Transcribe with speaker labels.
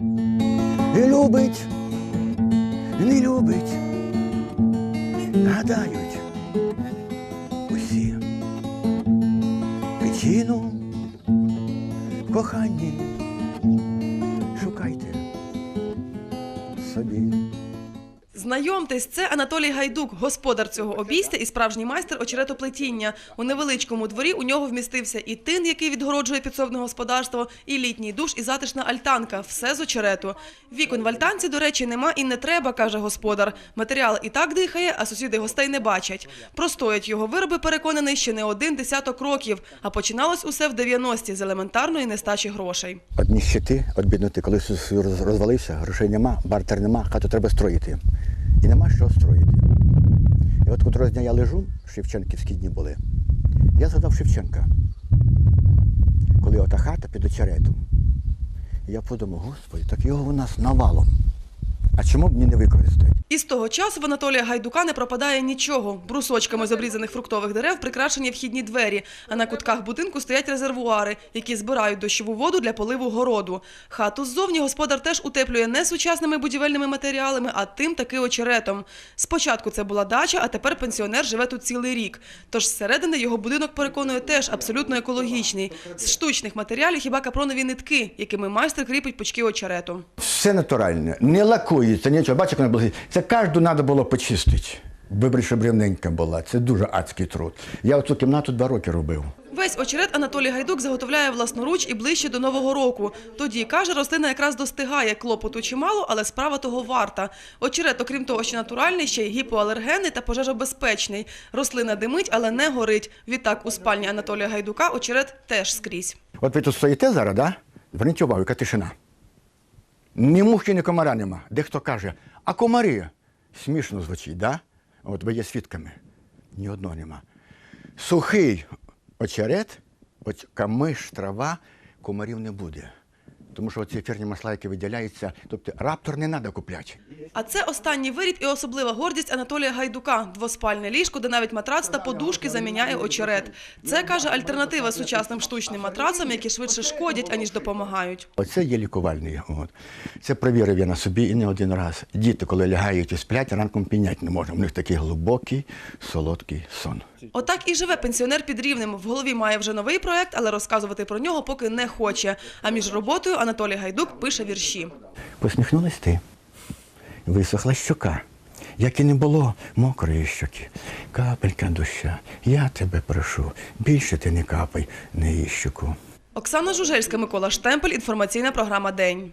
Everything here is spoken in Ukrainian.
Speaker 1: І любить, не любить, гадають усі. Причину в коханні шукайте собі.
Speaker 2: Знайомтесь, це Анатолій Гайдук, господар цього обійстя і справжній майстер очеретоплетіння. У невеличкому дворі у нього вмістився і тин, який відгороджує підсобне господарство, і літній душ, і затишна альтанка. Все з очерету. Вікон в альтанці, до речі, нема і не треба, каже господар. Матеріал і так дихає, а сусіди гостей не бачать. Простоять його вироби, переконаний, ще не один десяток років. А починалось усе в 90-ті з елементарної нестачі грошей.
Speaker 1: От ніщити, от бідноти, коли розвалився, грошей нема, бартер нема, хату треба строїти. І нема що строїти. І от котрого дня я лежу, Шевченківські дні були, я згадав Шевченка. Коли ота хата під очеретом. І я подумав, господи, так його у нас навалом. А чому б мені не використати?
Speaker 2: І з того часу в Анатолія Гайдука не пропадає нічого. Брусочками з обрізаних фруктових дерев прикрашені вхідні двері, а на кутках будинку стоять резервуари, які збирають дощову воду для поливу городу. Хату ззовні господар теж утеплює не сучасними будівельними матеріалами, а тим таки очеретом. Спочатку це була дача, а тепер пенсіонер живе тут цілий рік. Тож зсередини його будинок переконує теж абсолютно екологічний. З штучних матеріалів хіба капронові нитки, якими майстер кріпить пучки очерету.
Speaker 1: Все натуральне, не лакується, нічого. Бачите, як воно було. Це кожну треба було почистити. Щоб рівненька була. Це дуже адський труд. Я оцю кімнату два роки робив.
Speaker 2: Весь очерет Анатолій Гайдук заготовляє власноруч і ближче до Нового року. Тоді, каже, рослина якраз достигає, клопоту чимало, але справа того варта. Очерет, окрім того, що натуральний, ще й гіпоалергенний та пожежобезпечний. Рослина димить, але не горить. Відтак у спальні Анатолія Гайдука очерет теж скрізь.
Speaker 1: От ви тут стоїте зараз, да? Зверніть увагу, яка тишина. Ні мухи, ні комара нема. Дехто каже, а комарі? Смішно звучить, да? От ви є свідками. Ні одного нема. Сухий очерет, от камиш, трава, комарів не буде. Тому що ці ефірні масла, які виділяються, тобто раптор не треба купляти.
Speaker 2: А це останній виріб і особлива гордість Анатолія Гайдука – двоспальне ліжко, де навіть матрац та подушки заміняє очерет. Це, каже, альтернатива сучасним штучним матрацам, які швидше шкодять, аніж допомагають.
Speaker 1: Оце є лікувальний. От. Це провірив я на собі і не один раз. Діти, коли лягають і сплять, ранком підняти не можна. У них такий глибокий, солодкий сон.
Speaker 2: Отак і живе пенсіонер під рівнем. В голові має вже новий проект, але розказувати про нього поки не хоче. А між роботою Анатолій Гайдук пише вірші.
Speaker 1: Посміхнулась ти, висохла щока. Як і не було мокрої щоки, капелька доща, я тебе прошу, більше ти не капай на її щоку.
Speaker 2: Оксана Жужельська, Микола Штемпель, інформаційна програма «День».